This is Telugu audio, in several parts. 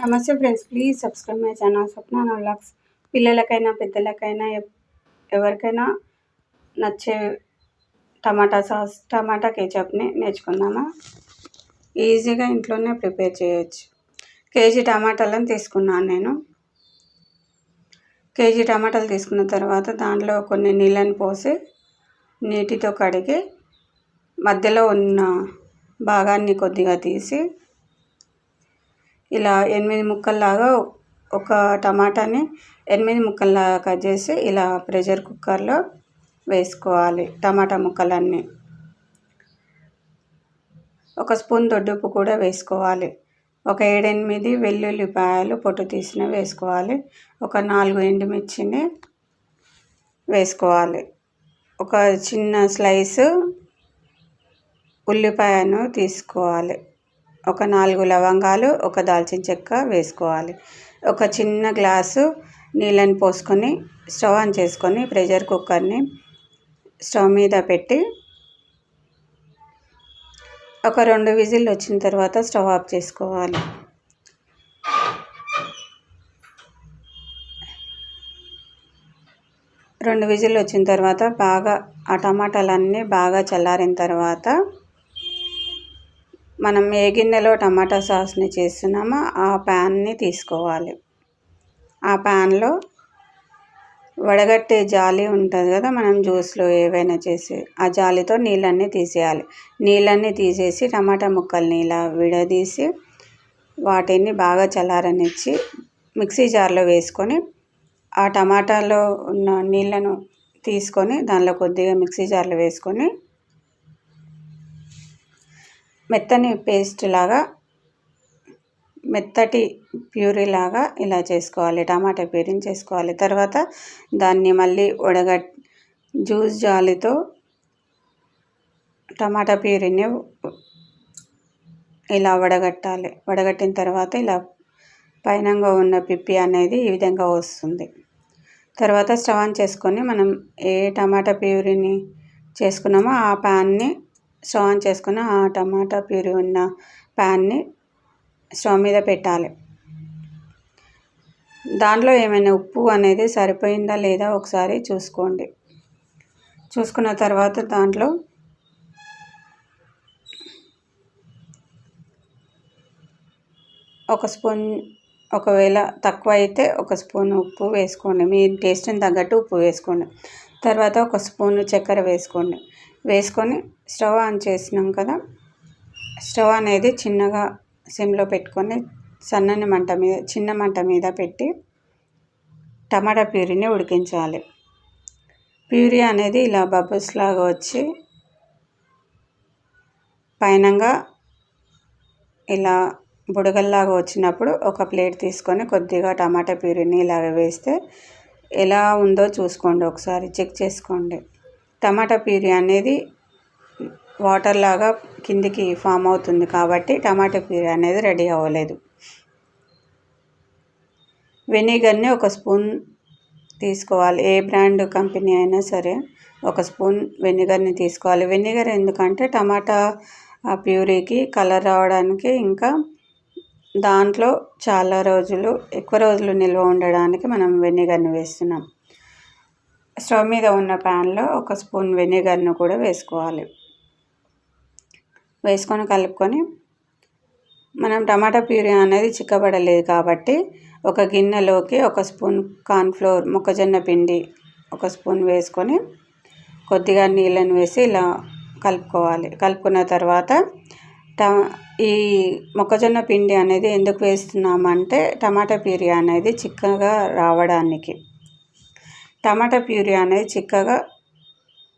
నమస్తే friends please subscribe my channel Swapna vlogs పిల్లలకైనా పెద్దలకైనా ఎవరికైనా నచ్చే టమాటా సాస్ టమాటా కేచప్ని నేర్చుకుందామా? ఈజీగా ఇంట్లోనే ప్రిపేర్ చేయొచ్చు. కేజీ టమాటాలను తీసుకున్నాను నేను. కేజీ టమాటాలు తీసుకున్న తర్వాత దాంట్లో కొన్ని నీళ్ళని పోసి నీటితో కడిగి మధ్యలో ఉన్న భాగాన్ని కొద్దిగా తీసి ఇలా ఎనిమిది ముక్కల్లాగా ఒక టమాటాని ఎనిమిది ముక్కల్లాగా కట్ చేసి ఇలా ప్రెషర్ కుక్కర్లో వేసుకోవాలి టమాటా ముక్కలన్నీ. ఒక స్పూన్ దొడ్డుప్పు కూడా వేసుకోవాలి. ఒక ఏడెనిమిది వెల్లుల్లిపాయలు పొట్టు తీసిన వేసుకోవాలి. ఒక నాలుగు ఎండుమిర్చిని వేసుకోవాలి. ఒక చిన్న స్లైసు ఉల్లిపాయను తీసుకోవాలి. ఒక నాలుగు లవంగాలు ఒక దాల్చిన చెక్క వేసుకోవాలి. ఒక చిన్న గ్లాసు నీళ్ళని పోసుకొని స్టవ్ ఆన్ చేసుకొని ప్రెషర్ కుక్కర్ని స్టవ్ మీద పెట్టి ఒక రెండు విజిల్ వచ్చిన తర్వాత స్టవ్ ఆఫ్ చేసుకోవాలి. రెండు విజిల్ వచ్చిన తర్వాత బాగా ఆ టమాటాలన్నీ బాగా చల్లారిన తర్వాత మనం ఏ గిన్నెలో టమాటా సాస్ని చేస్తున్నామో ఆ ప్యాన్ని తీసుకోవాలి. ఆ ప్యాన్లో వడగట్టే జాలి ఉంటుంది కదా మనం జ్యూస్లో ఏవైనా చేసి ఆ జాలితో నీళ్ళన్నీ తీసేయాలి. నీళ్ళన్నీ తీసేసి టమాటా ముక్కల్ని ఇలా విడదీసి వాటిని బాగా చల్లారనిచ్చి మిక్సీ జార్లో వేసుకొని ఆ టమాటాలో ఉన్న నీళ్ళను తీసుకొని దానిలో కొద్దిగా మిక్సీ జార్లో వేసుకొని మెత్తని పేస్ట్ లాగా మెత్తటి ప్యూరీ లాగా ఇలా చేసుకోవాలి టమాటా ప్యూరీని చేసుకోవాలి. తర్వాత దాన్ని మళ్ళీ ఉడగ జ్యూస్ జాలితో టమాటా ప్యూరీని ఇలా వడగట్టాలి. వడగట్టిన తర్వాత ఇలా పైనంగా ఉన్న పిప్పి అనేది ఈ విధంగా వస్తుంది. తర్వాత స్టవ్ ఆన్ చేసుకొని మనం ఏ టమాటా ప్యూరీని చేసుకున్నామో ఆ ప్యాన్ని స్టవ్ ఆన్ చేసుకుని ఆ టమాటా ప్యూరీ ఉన్న ప్యాన్ని స్టవ్ మీద పెట్టాలి. దాంట్లో ఏమైనా ఉప్పు అనేది సరిపోయిందా లేదా ఒకసారి చూసుకోండి. చూసుకున్న తర్వాత దాంట్లో ఒక స్పూన్ ఒకవేళ తక్కువ అయితే ఒక స్పూన్ ఉప్పు వేసుకోండి. మీ టేస్ట్ని తగ్గట్టు ఉప్పు వేసుకోండి. తర్వాత ఒక స్పూన్ చక్కెర వేసుకోండి. వేసుకొని స్టవ్ ఆన్ చేసినాం కదా. స్టవ్ అనేది చిన్నగా సిమ్లో పెట్టుకొని సన్నని మంట మీద చిన్న మంట మీద పెట్టి టమాటా ప్యూరీని ఉడికించాలి. ప్యూరీ అనేది ఇలా బబుల్స్ లాగా వచ్చి పైనంగా ఇలా బుడగల్లాగా వచ్చినప్పుడు ఒక ప్లేట్ తీసుకొని కొద్దిగా టమాటా ప్యూరీని ఇలాగ వేస్తే ఎలా ఉందో చూసుకోండి ఒకసారి చెక్ చేసుకోండి. టమాటా ప్యూరీ అనేది వాటర్ లాగా కిందికి ఫామ్ అవుతుంది కాబట్టి టమాటా ప్యూరీ అనేది రెడీ అవ్వలేదు. వెనిగర్ని ఒక స్పూన్ తీసుకోవాలి. ఏ బ్రాండ్ కంపెనీ అయినా సరే ఒక స్పూన్ వెనిగర్ని తీసుకోవాలి. వెనిగర్ ఎందుకంటే టమాటా ప్యూరీకి కలర్ రావడానికి ఇంకా దాంట్లో చాలా రోజులు ఎక్కువ రోజులు నిల్వ ఉండడానికి మనం వెనిగర్ని వేస్తున్నాం. స్టవ్ మీద ఉన్న ప్యాన్లో ఒక స్పూన్ వెనిగర్ను కూడా వేసుకోవాలి. వేసుకొని కలుపుకొని మనం టమాటా ప్యూరీ అనేది చిక్కబడలేదు కాబట్టి ఒక గిన్నెలోకి ఒక స్పూన్ కార్న్ఫ్లోర్ మొక్కజొన్న పిండి ఒక స్పూన్ వేసుకొని కొద్దిగా నీళ్ళని వేసి ఇలా కలుపుకోవాలి. కలుపుకున్న తర్వాత ట ఈ మొక్కజొన్న పిండి అనేది ఎందుకు వేస్తున్నామంటే టమాటా ప్యూరీ అనేది చిక్కగా రావడానికి. టమాటా ప్యూరీ అనేది చిక్కగా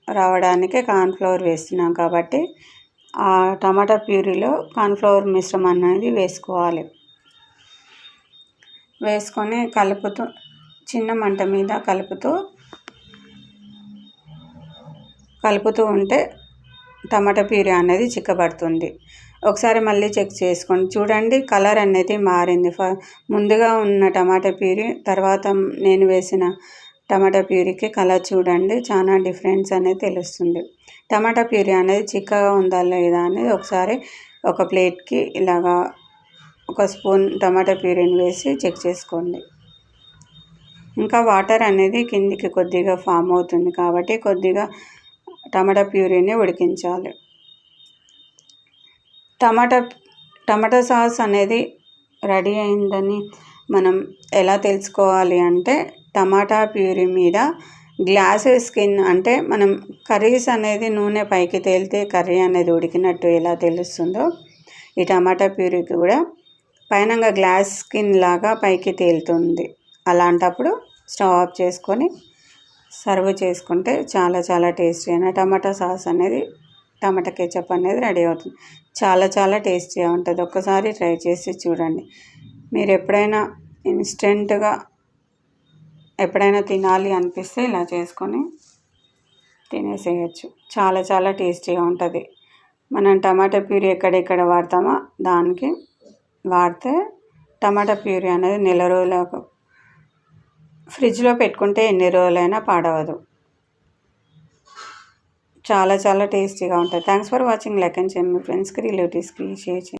రావడానికి కార్న్ఫ్లవర్ వేస్తున్నాం కాబట్టి ఆ టమాటా ప్యూరీలో కార్న్ఫ్లవర్ మిశ్రమం అనేది వేసుకోవాలి. వేసుకొని కలుపుతూ చిన్న మంట మీద కలుపుతూ కలుపుతూ ఉంటే టమాటా ప్యూరీ అనేది చిక్కబడుతుంది. ఒకసారి మళ్ళీ చెక్ చేసుకోండి చూడండి కలర్ అనేది మారింది. ఫ ముందుగా ఉన్న టమాటా ప్యూరీ తర్వాత నేను వేసిన టమాటా ప్యూరీకి కలర్ చూడండి చాలా డిఫరెన్స్ అనేది తెలుస్తుంది. టమాటా ప్యూరీ అనేది చిక్కగా ఉందా లేదా అనేది ఒకసారి ఒక ప్లేట్కి ఇలాగా ఒక స్పూన్ టమాటా ప్యూరీని వేసి చెక్ చేసుకోండి. ఇంకా వాటర్ అనేది కిందికి కొద్దిగా ఫామ్ అవుతుంది కాబట్టి కొద్దిగా టమాటా ప్యూరీని ఉడికించాలి. టమాటా టమాటా సాస్ అనేది రెడీ అయిందని మనం ఎలా తెలుసుకోవాలి అంటే టమాటా ప్యూరీ మీద గ్లాస్ స్కిన్ అంటే మనం కర్రీస్ అనేది నూనె పైకి తేలితే కర్రీ అనేది ఉడికినట్టు ఎలా తెలుస్తుందో ఈ టమాటా ప్యూరీకి కూడా పైన గ్లాస్ స్కిన్ లాగా పైకి తేలుతుంది. అలాంటప్పుడు స్టవ్ ఆఫ్ చేసుకొని సర్వ్ చేసుకుంటే చాలా చాలా టేస్టీ అయిన టమాటా సాస్ అనేది టమాటా కెచప్ అనేది రెడీ అవుతుంది. చాలా చాలా టేస్టీగా ఉంటుంది. ఒక్కసారి ట్రై చేసి చూడండి. మీరు ఎప్పుడైనా ఇన్స్టెంట్గా ఎప్పుడైనా తినాలి అనిపిస్తే ఇలా చేసుకొని తినేసేయచ్చు. చాలా చాలా టేస్టీగా ఉంటుంది. మనం టమాటా ప్యూరీ ఎక్కడెక్కడ వాడతామో దానికి వాడితే టమాటా ప్యూరీ అనేది నెల రోజులకు ఫ్రిడ్జ్లో పెట్టుకుంటే ఎన్ని రోజులైనా పాడవదు. చాలా చాలా టేస్టీగా ఉంటుంది. Thanks for watching like and చేయండి మీ ఫ్రెండ్స్కి రిలేటివ్స్కి షేర్ చేయండి